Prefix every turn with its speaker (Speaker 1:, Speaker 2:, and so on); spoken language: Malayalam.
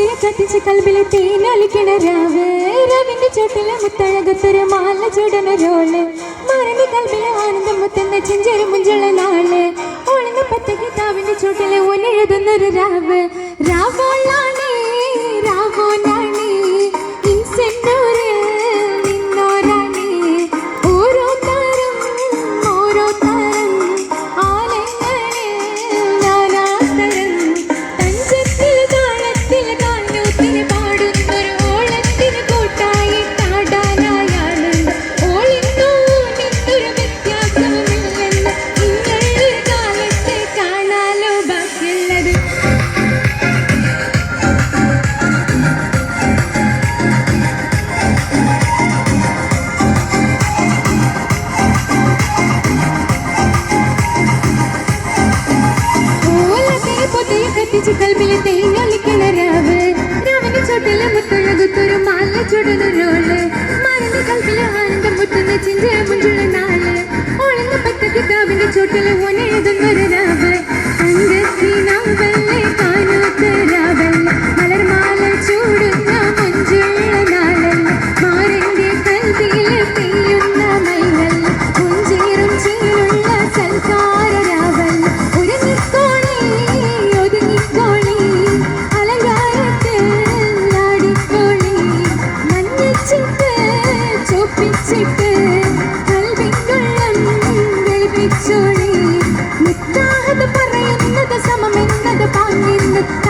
Speaker 1: പൊതിയെ ചട്ടിച്ച് കൽബിലെ തേനൊലിക്കണ രാവ്. രാവിന്റെ ചോട്ടിലെ മുത്തഴകത്തൊരു മാല ചൂടനൊരോൾ മറന്ന് കൽബിലെ ആനന്ദം മുത്തുന്ന ചെഞ്ചേരി മുഞ്ചുള്ള നാൾ. ഒളിന്ന പത്തക്ക് താവിന്റെ ചോട്ടിലെ ഒന്നെഴുതുന്നൊരു രാവ്. രാവോളാണേ കത്തിച്ച് കൽബിലെ തേങ്ങൊലിക്കണ രാവ് രാവിന്റെ ചോട്ടിലെ മുത്തൊഴകുത്തൊരു മാല ചുടുന്നൊരോൾ മറന്ന് കൽബിലെ ആനന്ദം മുത്തുന്ന ചിഞ്ചയ മുഞ്ചുള്ള നാൾ. ഓളുന്ന പത്ത കിതാബിന്റെ ചോട്ടിലെ ഒനെഴുതുന്നൊരു the